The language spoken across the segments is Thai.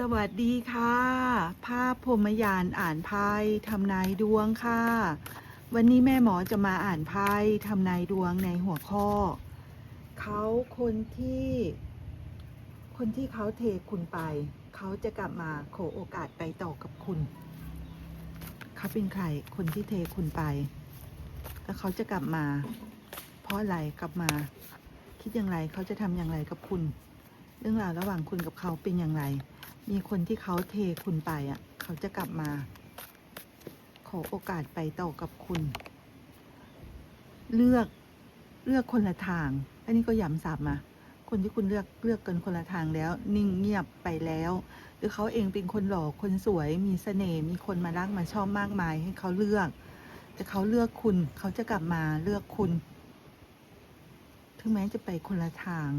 สวัสดีค่ะ ภาพพรมยานอ่านไพ่ทำนายดวงค่ะ วันนี้แม่หมอจะมาอ่านไพ่ทำนายดวงในหัวข้อ เขาคนที่ คนที่เขาเทคุณไป เขาจะกลับมาขอโอกาสไปต่อกับคุณ เขาเป็นใครคนที่เทคุณไป แล้วเขาจะกลับมา เพราะอะไรกลับมา คิดอย่างไรเขาจะทำอย่างไรกับคุณ เรื่องราวระหว่างคุณกับเขาเป็นอย่างไร มีคนที่เขาเทคุณไปอะ เขาจะกลับมา ขอโอกาสไปต่อกับคุณ เลือกเลือกคนละทาง อันนี้ก็ย้ำสับมาคนที่คุณเลือกเลือกกันคนละทางแล้ว นิ่งเงียบไปแล้ว หรือเขาเองเป็นคนหล่อคนสวย มีเสน่ห์มีคนมารักมาชอบมากมาย ให้เขาเลือก แต่เขาเลือกคุณ เขาจะกลับมาเลือกคุณ ถึงแม้จะไปคนละทาง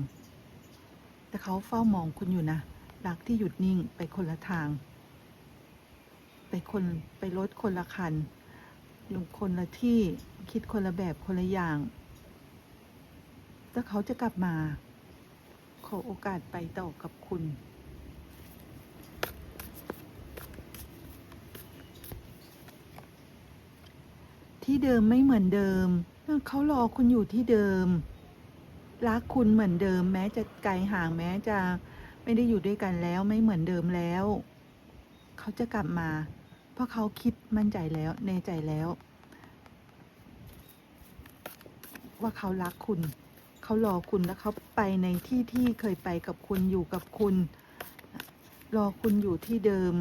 แต่เขาเฝ้ามองคุณอยู่นะ รักที่หยุดนิ่งไปคนละทาง ไปคนไปรถคนละคันอยู่คนละที่คิดคนละแบบคนละอย่างแต่เขาจะกลับมา ขอโอกาสไปต่อกับคุณที่เดิมไม่เหมือนเดิม เขารอคุณอยู่ที่เดิม รักคุณเหมือนเดิม แม้จะไกลห่างแม้จะ ไม่ได้อยู่ด้วยกันแล้วไม่เหมือนเดิมแล้ว เขาจะกลับมา เพราะเขาคิดมั่นใจแล้วแน่ใจแล้ว ว่าเขารักคุณ เขารอคุณแล้วเขาไปในที่ที่เคยไปกับคุณอยู่กับคุณ รอคุณอยู่ที่เดิม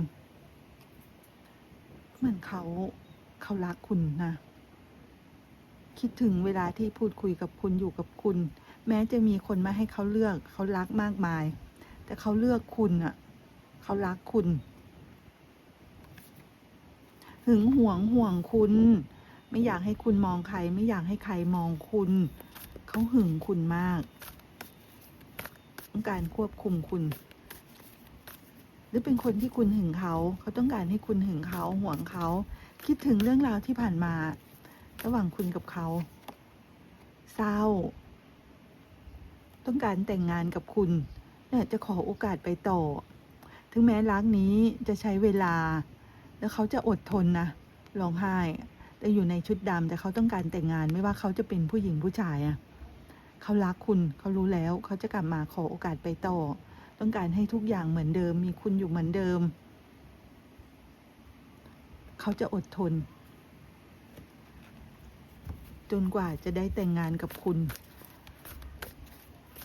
เหมือนเขาเขารักคุณนะคิดถึงเวลาที่พูดคุยกับคุณอยู่กับคุณ แม้จะมีคนมาให้เขาเลือกเขารักมากมาย แต่เขาเลือกคุณอะ เขารักคุณหึงหวงห่วงคุณ ไม่อยากให้คุณมองใคร ไม่อยากให้ใครมองคุณ เขาหึงคุณมากต้องการควบคุมคุณ หรือเป็นคนที่คุณหึงเขาเขาต้องการให้คุณหึงเขาห่วงเขา คิดถึงเรื่องราวที่ผ่านมา ระหว่างคุณกับเขา เศร้า ต้องการแต่งงานกับคุณ เนี่ยจะขอโอกาสไปต่อ ถึงแม้รักนี้จะใช้เวลา แล้วเขาจะอดทนนะร้องไห้ แต่อยู่ในชุดดำแต่เขาต้องการแต่งงานไม่ว่าเขาจะเป็นผู้หญิงผู้ชายอะ่ะเขารักคุณเขารู้แล้วเขาจะกลับมาขอโอกาสไปต่อ ต้องการให้ทุกอย่างเหมือนเดิม มีคุณอยู่เหมือนเดิม เขาจะอดทน จนกว่าจะได้แต่งงานกับคุณ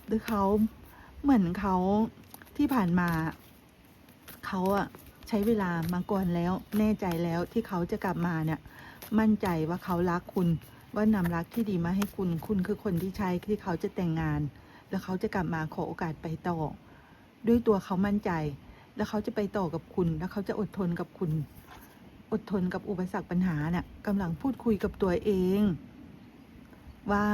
หรือเขา เหมือนเขาที่ผ่านมาเขาอะใช้เวลามาก่อนแล้วแน่ใจแล้วที่เขาจะกลับมาเนี่ย มั่นใจว่าเขารักคุณ ว่านำรักที่ดีมาให้คุณ คุณคือคนที่ใช้ที่เขาจะแต่งงาน แล้วเขาจะกลับมาขอโอกาสไปต่อ ด้วยตัวเขามั่นใจ แล้วเขาจะไปต่อกับคุณ แล้วเขาจะอดทนกับคุณ อดทนกับอุปสรรคปัญหาเนี่ยกำลังพูดคุยกับตัวเอง ว่า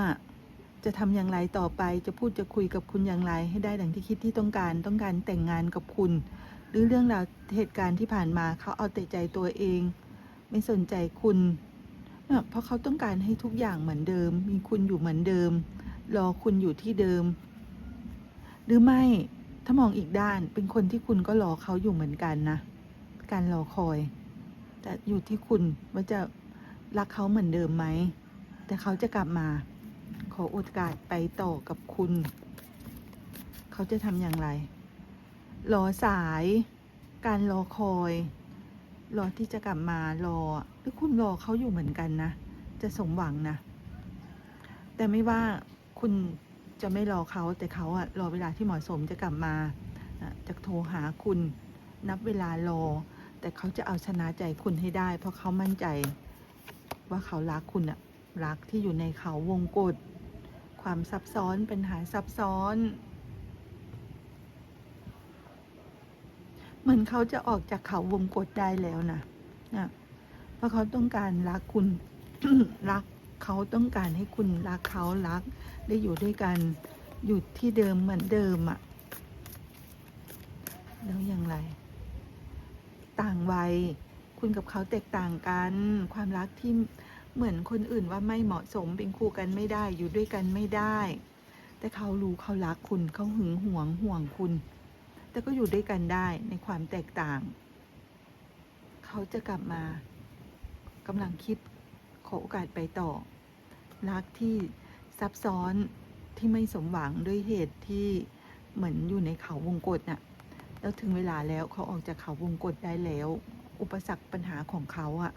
จะทำอย่างไรต่อไป จะพูดจะคุยกับคุณอย่างไร ให้ได้ดังที่คิดที่ต้องการ ต้องการแต่งงานกับคุณ หรือเรื่องราวเหตุการณ์ที่ผ่านมาเขาเอาแต่ใจตัวเอง ไม่สนใจคุณเนี่ยเพราะเขาต้องการให้ทุกอย่างเหมือนเดิม มีคุณอยู่เหมือนเดิม รอคุณอยู่ที่เดิม หรือไม่ถ้ามองอีกด้านเป็นคนที่คุณก็รอเขาอยู่เหมือนกันนะ การรอคอย แต่อยู่ที่คุณว่าจะรักเขาเหมือนเดิมไหม แต่เขาจะกลับมา ขอโอกาสไปต่อกับคุณ เขาจะทำอย่างไร รอสาย การรอคอย รอที่จะกลับมารอหรือคุณรอเขาอยู่เหมือนกันนะ จะสมหวังนะ แต่ไม่ว่าคุณจะไม่รอเขาแต่เขาอะรอเวลาที่เหมาะสมจะกลับมาจะโทรหาคุณนับเวลารอ แต่เขาจะเอาชนะใจคุณให้ได้ เพราะเขามั่นใจว่าเขารักคุณอะรักที่อยู่ในเขาวงกฏ ความซับซ้อนปัญหาซับซ้อน เหมือนเขาจะออกจากเขาวงกฏได้แล้วนะนะเพราะเขาต้องการรักคุณรักเขาต้องการให้คุณรักเขารัก ได้อยู่ด้วยกันอยู่ที่เดิมเหมือนเดิมอะ่ะแล้วอย่างไร ต่างวัยคุณกับเขาแตกต่างกัน ความรักที่ เหมือนคนอื่นว่าไม่เหมาะสมเป็นคู่กันไม่ได้อยู่ด้วยกันไม่ได้ แต่เขารู้เขารักคุณเขาหึงหวงห่วงคุณ แต่ก็อยู่ด้วยกันได้ในความแตกต่าง เขาจะกลับมากำลังคิดขอโอกาสไปต่อ รักที่ซับซ้อนที่ไม่สมหวังด้วยเหตุที่เหมือนอยู่ในเขาวงกฏน่ะแล้วถึงเวลาแล้วเขาออกจากเขาวงกฏได้แล้ว อุปสรรคปัญหาของเขาอะ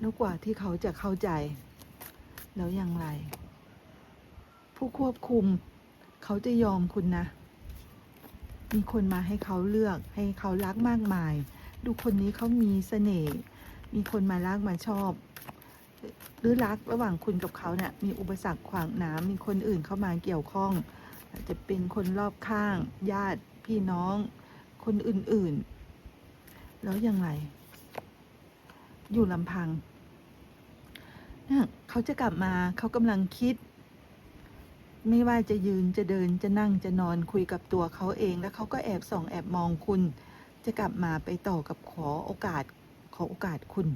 แล้วกว่าที่เขาจะเข้าใจ แล้วอย่างไร ผู้ควบคุม เขาจะยอมคุณนะ มีคนมาให้เขาเลือก ให้เขารักมากมาย ดูคนนี้เขามีเสน่ห์มีคนมารักมาชอบ หรือรักระหว่างคุณกับเขาเนี่ยมีอุปสรรคขวางน้ำมีคนอื่นเข้ามาเกี่ยวข้องอาจจะเป็นคนรอบข้าง ญาติพี่น้อง คนอื่นๆ แล้วยังไง อยู่ลำพังเขาจะกลับมาเขากำลังคิด ไม่ว่าจะยืนจะเดินจะนั่งจะนอนคุยกับตัวเขาเอง แล้วเขาก็แอบส่องแอบมองคุณ จะกลับมาไปต่อกับขอโอกาส ขอโอกาสคุณ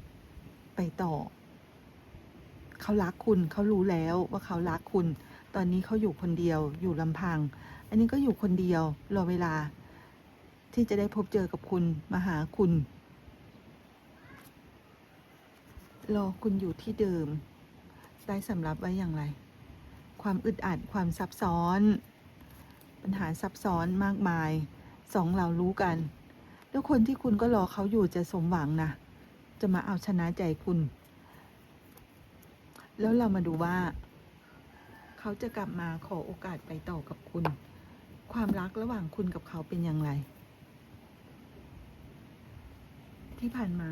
ไปต่อ เขารักคุณเขารู้แล้วว่าเขารักคุณ ตอนนี้เขาอยู่คนเดียวอยู่ลำพัง อันนี้ก็อยู่คนเดียวรอเวลา ที่จะได้พบเจอกับคุณมาหาคุณ รอคุณอยู่ที่เดิม ได้สำรับไว้อย่างไร ความอึดอัดความซับซ้อน ปัญหาซับซ้อนมากมายสองเรารู้กัน แล้วคนที่คุณก็รอเขาอยู่จะสมหวังนะ จะมาเอาชนะใจคุณ แล้วเรามาดูว่า เขาจะกลับมาขอโอกาสไปต่อกับคุณ ความรักระหว่างคุณกับเขาเป็นอย่างไร ที่ผ่านมา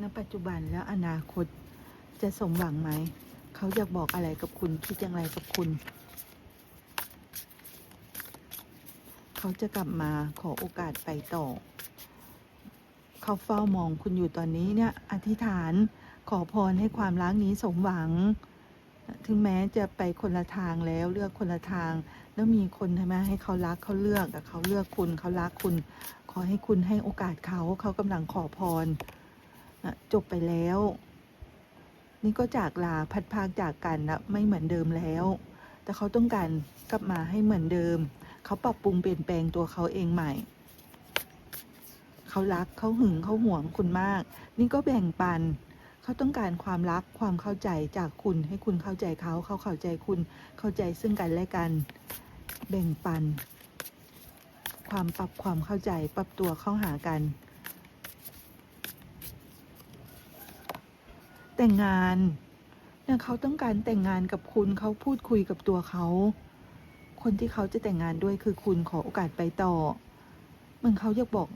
ณปัจจุบันแล้วอนาคตจะสมหวังไหม เขาอยากบอกอะไรกับคุณ คิดอย่างไรกับคุณ เขาจะกลับมาขอโอกาสไปต่อ เขาเฝ้ามองคุณอยู่ตอนนี้เนี่ย อธิษฐานขอพรให้ความรักนี้สมหวัง ถึงแม้จะไปคนละทางแล้วเลือกคนละทาง แล้วมีคนใช่ไหมให้เขารักเขาเลือกแต่เขาเลือกคุณเขารักคุณ ขอให้คุณให้โอกาสเขาเขากำลังขอพร จบไปแล้ว นี่ก็จากลาพัดพากจากกันนะไม่เหมือนเดิมแล้ว แต่เขาต้องการกลับมาให้เหมือนเดิม เขาปรับปรุงเปลี่ยนแปลงตัวเขาเองใหม่ เขารักเขาหึงเขาหวงคุณมาก นี่ก็แบ่งปัน เขาต้องการความรักความเข้าใจจากคุณให้คุณเข้าใจเขาเขาเข้าใจคุณเข้าใจซึ่งกันและกัน แบ่งปัน ความปรับความเข้าใจปรับตัวเข้าหากัน แต่งงานเนี่ยเขาต้องการแต่งงานกับคุณเขาพูดคุยกับตัวเขา คนที่เขาจะแต่งงานด้วยคือคุณขอโอกาสไปต่อ เหมือนเขาอยากบอก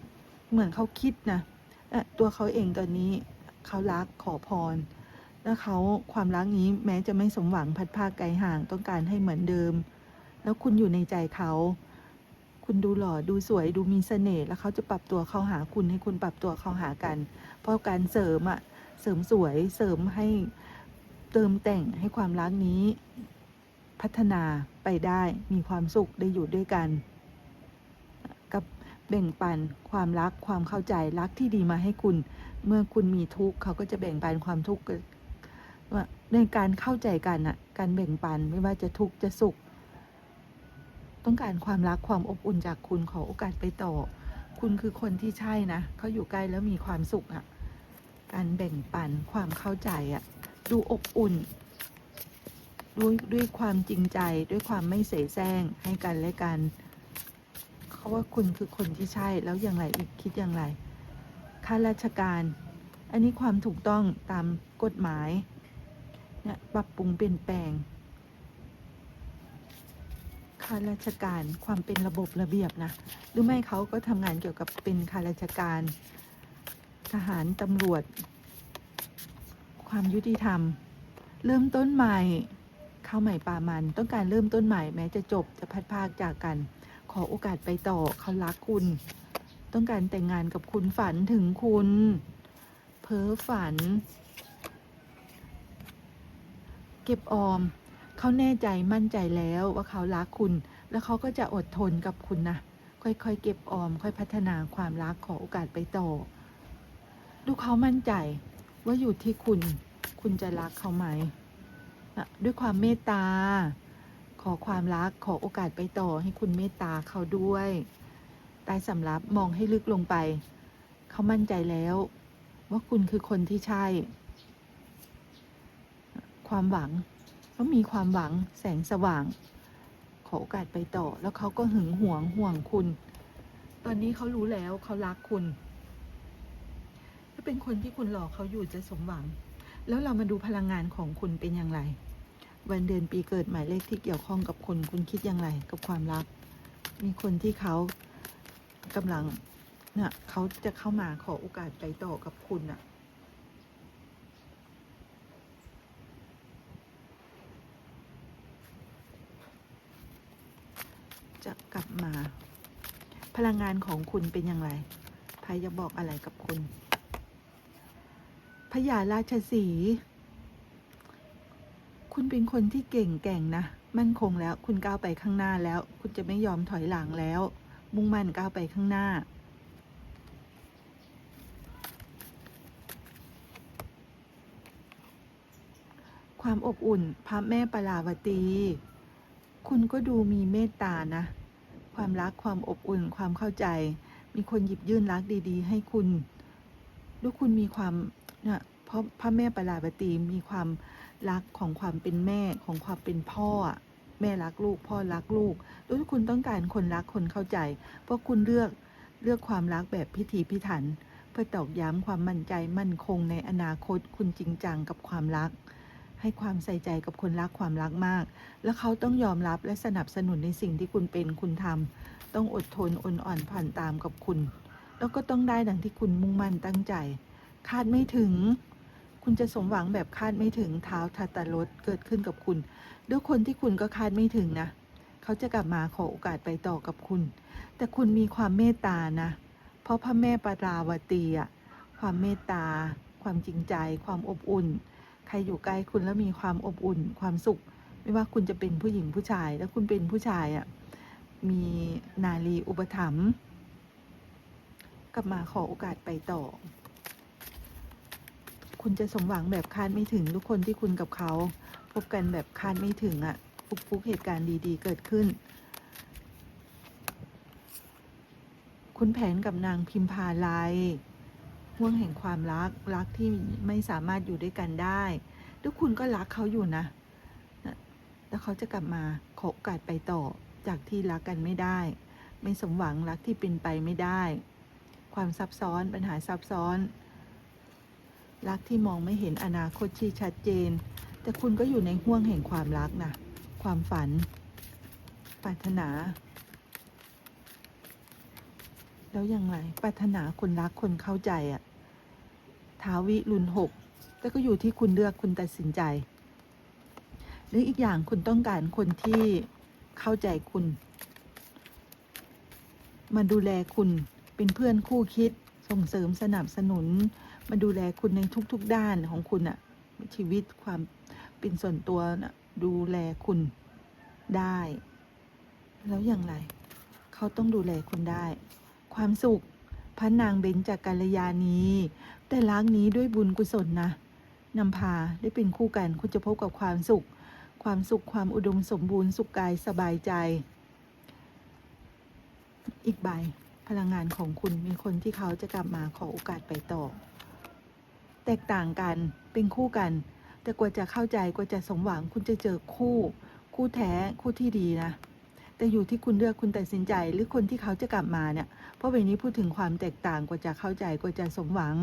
เหมือนเขาคิดนะตัวเขาเองตอนนี้เขารักขอพร แล้วเขาความรักนี้แม้จะไม่สมหวังพัดภาคไกลห่างต้องการให้เหมือนเดิม แล้วคุณอยู่ในใจเขา คุณดูหล่อดูสวยดูมีเสน่ห์แล้วเขาจะปรับตัวเข้าหาคุณให้คุณปรับตัวเข้าหากัน เพราะการเสริมอะ เสริมสวยเสริมให้เติมแต่งให้ความรักนี้ พัฒนาไปได้มีความสุขได้อยู่ด้วยกัน กับแบ่งปันความรักความเข้าใจรักที่ดีมาให้คุณ เมื่อคุณมีทุกข์เขาก็จะแบ่งปันความทุกข์ว่าในการเข้าใจกันอะการแบ่งปันไม่ว่าจะทุกข์จะสุข ต้องการความรักความอบอุ่นจากคุณขอโอกาสไปต่อ คุณคือคนที่ใช่นะเขาอยู่ใกล้แล้วมีความสุขอะ การแบ่งปันความเข้าใจอะดูอบอุ่นด้วยด้วยความจริงใจด้วยความไม่เสแสร้งให้กันและกันเขาว่าคุณคือคนที่ใช่แล้วอย่างไรอีกคิดอย่างไรข้าราชการ อันนี้ความถูกต้องตามกฎหมายเนี่ยปรับปรุงเปลี่ยนแปลงข้าราชการความเป็นระบบระเบียบนะ หรือไม่เขาก็ทำงานเกี่ยวกับเป็นข้าราชการ ทหารตำรวจ ความยุติธรรม เริ่มต้นใหม่ข้าวใหม่ปลามัน ต้องการเริ่มต้นใหม่แม้จะจบจะพัดพากจากกัน ขอโอกาสไปต่อเขารักคุณ ต้องการแต่งงานกับคุณฝันถึงคุณ เพ้อฝัน เก็บออมเขาแน่ใจมั่นใจแล้วว่าเขารักคุณ แล้วเขาก็จะอดทนกับคุณนะค่อยๆ เก็บออม ค่อยพัฒนาความรักขอโอกาสไปต่อ ดูเขามั่นใจว่าอยู่ที่คุณ คุณจะรักเขาไหมนะด้วยความเมตตา ขอความรัก ขอโอกาสไปต่อให้คุณเมตตาเขาด้วยใต้สำรับมองให้ลึกลงไป เขามั่นใจแล้ว ว่าคุณคือคนที่ใช่ ความหวังเขามีความหวังแสงสว่าง ขอโอกาสไปต่อ แล้วเขาก็หึงหวงห่วงคุณ ตอนนี้เขารู้แล้วเขารักคุณ เป็นคนที่คุณหลอกเขาอยู่จะสมหวัง แล้วเรามาดูพลังงานของคุณเป็นอย่างไร วันเดือนปีเกิดหมายเลขที่เกี่ยวข้องกับคุณคุณคิดอย่างไร กับความรัก มีคนที่เขากำลังเนี่ยเขาจะเข้ามาขอโอกาสไปต่อกับคุณอะจะกลับมา พลังงานของคุณเป็นอย่างไรไพ่จะบอกอะไรกับคุณ ญาราชสี คุณเป็นคนที่เก่งแก่งนะ มั่นคงแล้ว คุณก้าวไปข้างหน้าแล้ว คุณจะไม่ยอมถอยหลังแล้ว มุ่งมั่นก้าวไปข้างหน้า ความอบอุ่น พระแม่ปราวตี คุณก็ดูมีเมตตานะ ความรักความอบอุ่น ความเข้าใจ มีคนหยิบยื่นรักดี ๆ ให้คุณด้วยคุณมีความ เนี่ยพราะพระแม่ปราวตีมีความรักของความเป็นแม่ของความเป็นพ่อ แม่รักลูก พ่อรักลูกด้วยคุณต้องการคนรักคนเข้าใจ เพราะคุณเลือกเลือกความรักแบบพิถีพิถัน เพื่อตอกย้ำความมั่นใจมั่นคงในอนาคต คุณจริงจังกับความรัก ให้ความใส่ใจกับคนรักความรักมาก แล้วเขาต้องยอมรับและสนับสนุนในสิ่งที่คุณเป็นคุณทำต้องอดทนอดอ่อนผ่านตามกับคุณ แล้วก็ต้องได้ดังที่คุณมุ่งมั่นตั้งใจ คาดไม่ถึง คุณจะสมหวังแบบคาดไม่ถึงเท้าทัตตรถเกิดขึ้นกับคุณด้วยคนที่คุณก็คาดไม่ถึงนะ เขาจะกลับมาขอโอกาสไปต่อกับคุณ แต่คุณมีความเมตตานะ เพราะพระแม่ปาราวตีอะความเมตตา ความจริงใจ ความอบอุ่น ใครอยู่ใกล้คุณแล้วมีความอบอุ่น ความสุข ไม่ว่าคุณจะเป็นผู้หญิงผู้ชาย แล้วคุณเป็นผู้ชายอะ่ะมีนาลีอุปถัมภ์กลับมาขอโอกาสไปต่อ คุณจะสมหวังแบบคาดไม่ถึงทุกคนที่คุณกับเขา พบกันแบบคาดไม่ถึงอะ่ะฟุกฟุกเหตุการณ์ดีๆ เกิดขึ้น คุณแผนกับนางพิมพาไลยห่วงแห่งความรักรักที่ไม่สามารถอยู่ด้วยกันได้ทุกคุณก็รักเขาอยู่นะนะ แล้วเขาจะกลับมาขอโอกาสไปต่อจากที่รักกันไม่ได้ ไม่สมหวังรักที่เป็นไปไม่ได้ ความซับซ้อนปัญหาซับซ้อน รักที่มองไม่เห็นอนาคตที่ชัดเจน แต่คุณก็อยู่ในห่วงแห่งความรักนะความฝัน ปรารถนา แล้วยังไงปรารถนาคนรักคนเข้าใจอะท้าวิรุณหกแต่ก็อยู่ที่คุณเลือกคุณตัดสินใจ หรืออีกอย่างคุณต้องการคนที่เข้าใจคุณ มาดูแลคุณเป็นเพื่อนคู่คิดส่งเสริมสนับสนุน มาดูแลคุณในทุก ๆ ด้านของคุณอะชีวิตความเป็นส่วนตัวนะดูแลคุณได้ แล้วอย่างไร เขาต้องดูแลคุณได้ ความสุขพระนางเบญจากกัลยาณีแต่ล้างนี้ด้วยบุญกุศลนะนำพาได้เป็นคู่กันคุณจะพบกับความสุข ความสุขความอุดมสมบูรณ์สุขกายสบายใจ อีกใบพลังงานของคุณมีคนที่เขาจะกลับมาขอโอกาสไปต่อ แตกต่างกันเป็นคู่กัน แต่กว่าจะเข้าใจกว่าจะสมหวังคุณจะเจอคู่ คู่แท้คู่ที่ดีนะ แต่อยู่ที่คุณเลือกคุณตัดสินใจหรือคนที่เขาจะกลับมาเนี่ย เพราะเวนี้พูดถึงความแตกต่างกว่าจะเข้าใจกว่าจะสมหวัง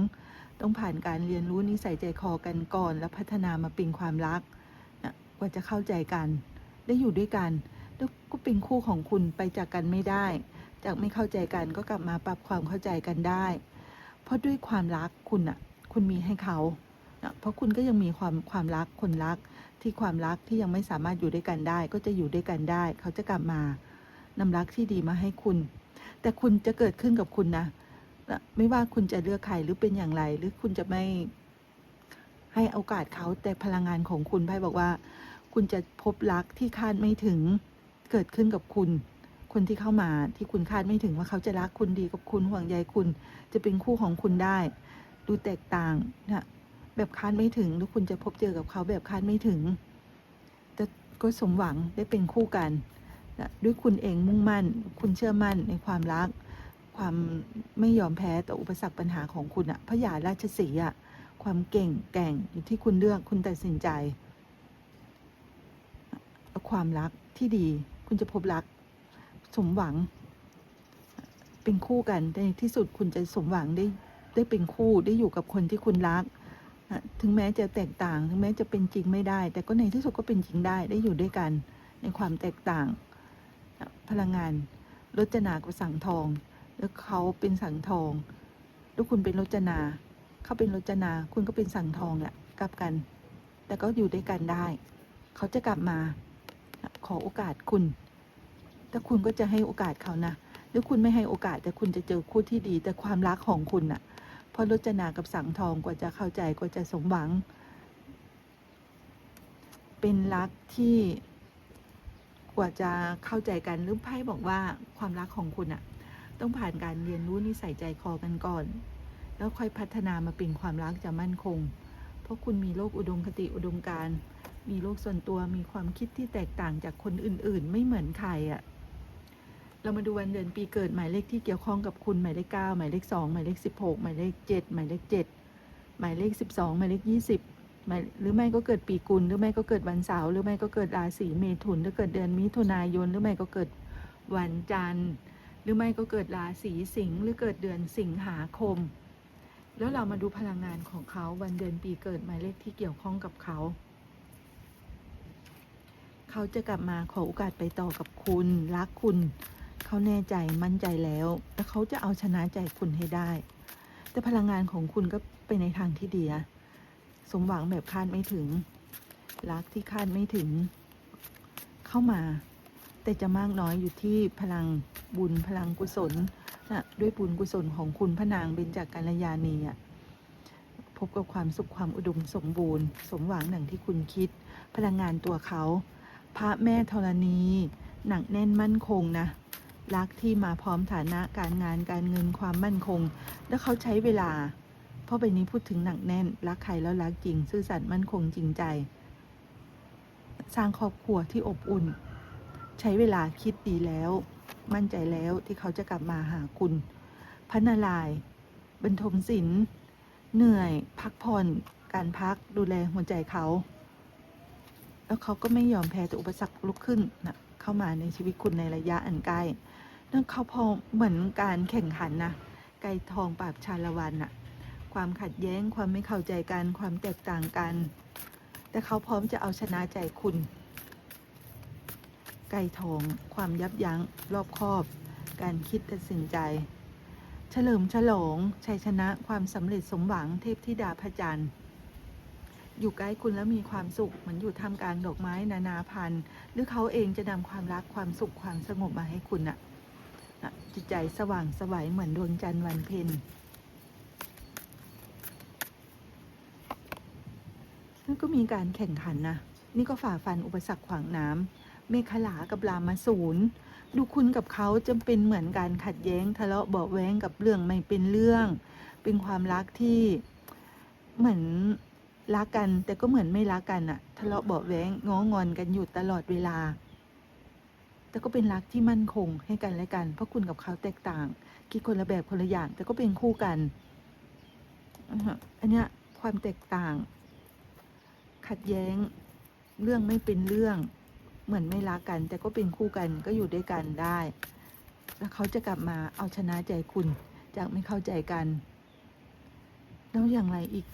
ต้องผ่านการเรียนรู้นิสัยใจคอกันก่อน แล้วพัฒนามาเป็นความรักนะกว่าจะเข้าใจกัน ได้อยู่ด้วยกันแล้วก็เป็นคู่ของคุณไปจากกันไม่ได้ จากไม่เข้าใจกันก็กลับมาปรับความเข้าใจกันได้ เพราะด้วยความรักคุณอะ คุณมีให้เขานะเพราะคุณก็ยังมีความความรักคนรักที่ความรักที่ยังไม่สามารถอยู่ด้วยกันได้ ก็จะอยู่ด้วยกันได้ เขาจะกลับมานำรักที่ดีมาให้คุณ แต่คุณจะเกิดขึ้นกับคุณนะนะไม่ว่าคุณจะเลือกใครหรือเป็นอย่างไร หรือคุณจะไม่ให้โอกาสเขาแต่พลังงานของคุณไพ่บอกว่า คุณจะพบรักที่คาดไม่ถึงเกิดขึ้นกับคุณ คนที่เข้ามาที่คุณคาดไม่ถึงว่าเขาจะรักคุณดีกับคุณห่วงใยคุณ จะเป็นคู่ของคุณได้ ดูแตกต่างนะแบบคาดไม่ถึงหรือคุณจะพบเจอกับเขาแบบคาดไม่ถึง แต่ก็สมหวังได้เป็นคู่กันนะด้วยคุณเองมุ่งมั่น คุณเชื่อมั่นในความรัก ความไม่ยอมแพ้ต่ออุปสรรคปัญหาของคุณอะพระยาราชสีอะความเก่งแก่งอยู่ที่คุณเลือกคุณตัดสินใจความรักที่ดีคุณจะพบรัก สมหวัง เป็นคู่กันในที่สุดคุณจะสมหวังได้ ได้เป็นคู่ได้อยู่กับคนที่คุณรัก ถึงแม้จะแตกต่าง ถึงแม้จะเป็นจริงไม่ได้ แต่ก็ในที่สุดก็เป็นจริงได้ได้อยู่ด้วยกัน ในความแตกต่าง พลังงานรจนากับสังทอง แล้วเขาเป็นสังทองแล้วคุณเป็นรจนาเขาเป็นรจนา คุณก็เป็นสังทองเนี่ยกลับกัน แต่ก็อยู่ด้วยกันได้ เขาจะกลับมาขอโอกาสคุณ แต่คุณก็จะให้โอกาสเขานะหรือคุณไม่ให้โอกาสแต่คุณจะเจอคู่ที่ดี แต่ความรักของคุณน่ะ พราะรจนากับสังทองกว่าจะเข้าใจกว่าจะสมหวัง เป็นรักที่กว่าจะเข้าใจกันหรือไพ่บอกว่าความรักของคุณอะต้องผ่านการเรียนรู้นิสัยใจคอกันก่อน แล้วค่อยพัฒนามาเป็นความรักจะมั่นคง เพราะคุณมีโลกอุดมคติอุดมการ มีโลกส่วนตัวมีความคิดที่แตกต่างจากคนอื่น ๆ ไม่เหมือนใครอะ เรามาดูวันเดือนปีเกิดหมายเลขที่เกี่ยวข้องกับคุณหมายเลขเก้าหมายเลขสองหมายเลขสิบหกหมายเลขเจ็ดหมายเลขเจ็ดหมายเลขสิบสองหมายเลขยี่สิบหมายหรือไม่ก็เกิดปีกุลหรือไม่ก็เกิดวันเสาร์หรือไม่ก็เกิดราศีเมถุนหรือเกิดเดือนมิถุนายนหรือไม่ก็เกิดวันจันทร์ หรือไม่ก็เกิดราศีสิงห์หรือเกิดเดือนสิงหาคม แล้วเรามาดูพลังงานของเขาวันเดือนปีเกิดหมายเลขที่เกี่ยวข้องกับเขาเขาจะกลับมาขอโอกาสไปต่อกับคุณรักคุณ เขาแน่ใจมั่นใจแล้วแล้วเขาจะเอาชนะใจคุณให้ได้ แต่พลังงานของคุณก็ไปในทางที่ดีนะสมหวังแบบคาดไม่ถึง รักที่คาดไม่ถึง เข้ามา แต่จะมากน้อยอยู่ที่พลังบุญพลังกุศลนะด้วยบุญกุศลของคุณพระนางเบญจากกัลยาณีอะพบกับความสุขความอุดมสมบูรณ์ สมหวังดังที่คุณคิด พลังงานตัวเขา พระแม่ธรณี หนักแน่นมั่นคงนะ รักที่มาพร้อมฐานะการงานการเงินความมั่นคง แล้วเขาใช้เวลา เพราะใบนี้พูดถึงหนักแน่น รักใครแล้วรักจริง ซื่อสัตย์มั่นคงจริงใจ สร้างครอบครัวที่อบอุ่น ใช้เวลาคิดดีแล้ว มั่นใจแล้วที่เขาจะกลับมาหาคุณพระนารายบรรทมศิลป์เหนื่อย พักผ่อน การพักดูแลหัวใจเขา แล้วเขาก็ไม่ยอมแพ้ต่ออุปสรรคลุกขึ้นนะเข้ามาในชีวิตคุณในระยะอันใกล้ นั่นเขาพอเหมือนการแข่งขันนะไก่ทองปราบชาละวันน่ะความขัดแย้งความไม่เข้าใจกันความแตกต่างกัน แต่เขาพร้อมจะเอาชนะใจคุณ ไก่ทองความยับยั้งรอบคอบ การคิดตัดสินใจ เฉลิมฉลองชัยชนะความสำเร็จสมหวังเทพธิดาพระจันทร์อยู่ใกล้คุณแล้วมีความสุขเหมือนอยู่ท่ามกลางดอกไม้นานาพันธุ์ หรือเขาเองจะนำความรักความสุขความสงบมาให้คุณน่ะน่ะ จิตใจสว่างสวัยเหมือนดวงจันทร์วันเพ็ญนั่นก็มีการแข่งขันนะ นี่ก็ฝ่าฟันอุปสรรคขวางน้ำเมฆลากับรามาสูนดูคุณกับเขาจะเป็นเหมือนการขัดแย้งทะเลาะเบาแว้งกับเรื่องไม่เป็นเรื่อง เป็นความรักที่เหมือนรักกัน แต่ก็เหมือนไม่รักกันอะทะเลาะเบาแว้งง้องอนกันอยู่ตลอดเวลา แต่ก็เป็นรักที่มั่นคงให้กันและกัน เพราะคุณกับเขาแตกต่าง คิดคนละแบบคนละอย่าง แต่ก็เป็นคู่กัน อันเนี้ยความแตกต่าง ขัดแย้ง เรื่องไม่เป็นเรื่อง เหมือนไม่รักกัน แต่ก็เป็นคู่กันก็อยู่ด้วยกันได้ แล้วเขาจะกลับมาเอาชนะใจคุณ จากไม่เข้าใจกัน แล้วอย่างไรอีก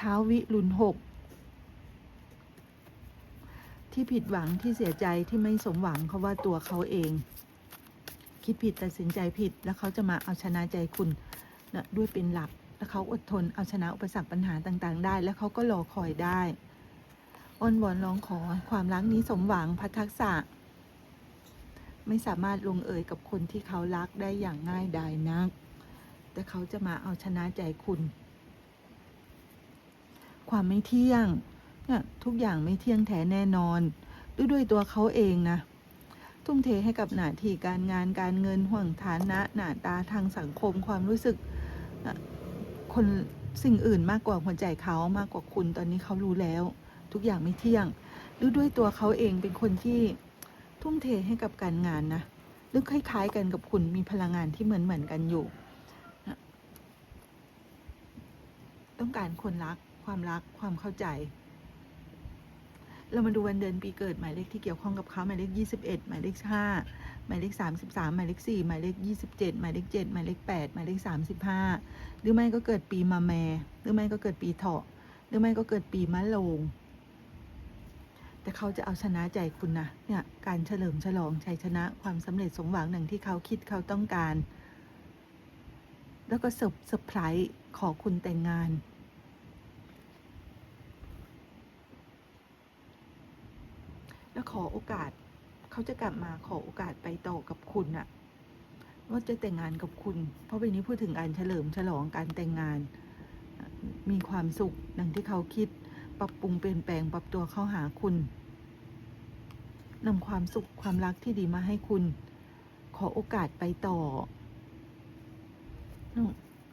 ท้าววิรุณหก ที่ผิดหวังที่เสียใจที่ไม่สมหวังเพราะว่าตัวเขาเอง คิดผิดตัดสินใจผิด แล้วเขาจะมาเอาชนะใจคุณนะด้วยเป็นหลัก แล้วเขาอดทนเอาชนะอุปสรรคปัญหาต่างๆ ได้ แล้วเขาก็รอคอยได้อ้อนวอนร้องขอความรักนี้สมหวังพัทักษะ ไม่สามารถลงเอยกับคนที่เขารักได้อย่างง่ายดายนัก แต่เขาจะมาเอาชนะใจคุณ ความไม่เที่ยง เนี่ยทุกอย่างไม่เที่ยงแท้แน่นอนด้วยด้วยตัวเขาเองนะทุ่มเทให้กับหน้าที่การงานการเงินห่วงฐานะหน้าตาทางสังคมความรู้สึกคนสิ่งอื่นมากกว่าหัวใจเขามากกว่าคุณตอนนี้เขารู้แล้ว ทุกอย่างไม่เที่ยงหรือด้วยตัวเขาเองเป็นคนที่ทุ่มเทให้กับการงานนะหรือคล้าย ๆ กันกับคุณมีพลังงานที่เหมือนเหมือนๆกันอยู่ ต้องการคนรัก ความรักความเข้าใจ เรามาดูวันเดือนปีเกิดหมายเลขที่เกี่ยวข้องกับเขาหมายเลขยี่สิบเอ็ดหมายเลขห้าหมายเลขสามสิบสามหมายเลขสี่หมายเลขยี่สิบเจ็ดหมายเลขเจ็ดหมายเลขแปดหมายเลขสามสิบห้าหรือไม่ก็เกิดปีมาแมหรือไม่ก็เกิดปีเถาะ หรือไม่ก็เกิดปีมะโรงแต่เขาจะเอาชนะใจคุณนะเนี่ยการเฉลิมฉลองชัยชนะความสำเร็จสมหวังหนึ่งที่เขาคิดเขาต้องการ แล้วก็เซอร์เซอร์ไพรส์ขอคุณแต่งงาน แล้วขอโอกาส เขาจะกลับมาขอโอกาสไปต่อกับคุณอะว่าจะแต่งงานกับคุณ เพราะใบนี้พูดถึงการเฉลิมฉลองการแต่งงาน มีความสุขดังที่เขาคิด ปรับปรุงเปลี่ยนแปลงปรับตัวเข้าหาคุณนำความสุขความรักที่ดีมาให้คุณ ขอโอกาสไปต่อ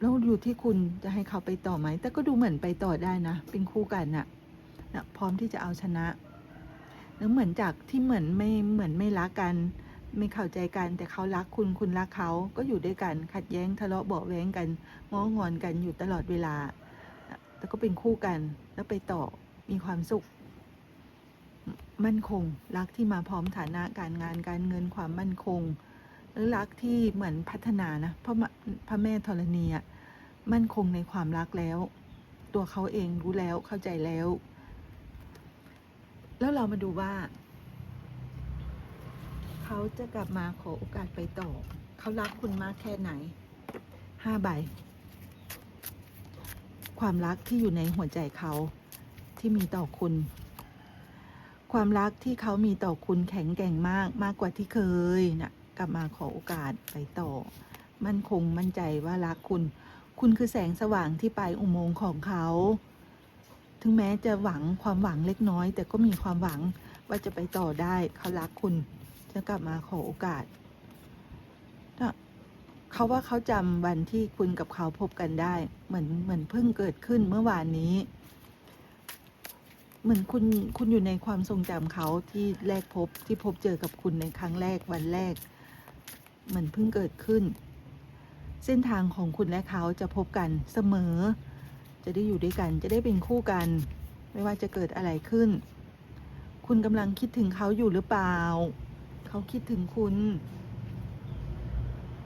แล้วอยู่ที่คุณจะให้เขาไปต่อไหม แต่ก็ดูเหมือนไปต่อได้นะ เป็นคู่กันน่ะนะพร้อมที่จะเอาชนะ แล้วเหมือนจากที่เหมือนไม่เหมือนไม่รักกัน ไม่เข้าใจกันแต่เขารักคุณคุณรักเขาก็อยู่ด้วยกันขัดแย้งทะเลาะเบาะแว้งกันง้องอนกันอยู่ตลอดเวลาแต่ก็เป็นคู่กันแล้วไปต่อมีความสุข มั่นคง รักที่มาพร้อมฐานะการงานการเงินความมั่นคงหรือรักที่เหมือนพัฒนานะพระพระแม่ธรณีอะมั่นคงในความรักแล้ว ตัวเขาเองรู้แล้วเข้าใจแล้ว แล้วเรามาดูว่า เขาจะกลับมาขอโอกาสไปต่อ เขารักคุณมากแค่ไหน ห้าใบ ความรักที่อยู่ในหัวใจเขาที่มีต่อคุณ ความรักที่เขามีต่อคุณแข็งแกร่งมากมากกว่าที่เคยนะกลับมาขอโอกาสไปต่อ มั่นคงมั่นใจว่ารักคุณ คุณคือแสงสว่างที่ปลายอุโมงค์ของเขา ถึงแม้จะหวังความหวังเล็กน้อย แต่ก็มีความหวังว่าจะไปต่อได้เขารักคุณ จะกลับมาขอโอกาสเขาว่าเขาจำวันที่คุณกับเขาพบกันได้ เหมือนเหมือนเพิ่งเกิดขึ้นเมื่อวานนี้ เหมือนคุณคุณอยู่ในความทรงจำเขาที่แรกพบที่พบเจอกับคุณในครั้งแรกวันแรก เหมือนเพิ่งเกิดขึ้น เส้นทางของคุณและเขาจะพบกันเสมอ จะได้อยู่ด้วยกัน จะได้เป็นคู่กัน ไม่ว่าจะเกิดอะไรขึ้น คุณกำลังคิดถึงเขาอยู่หรือเปล่า เขาคิดถึงคุณ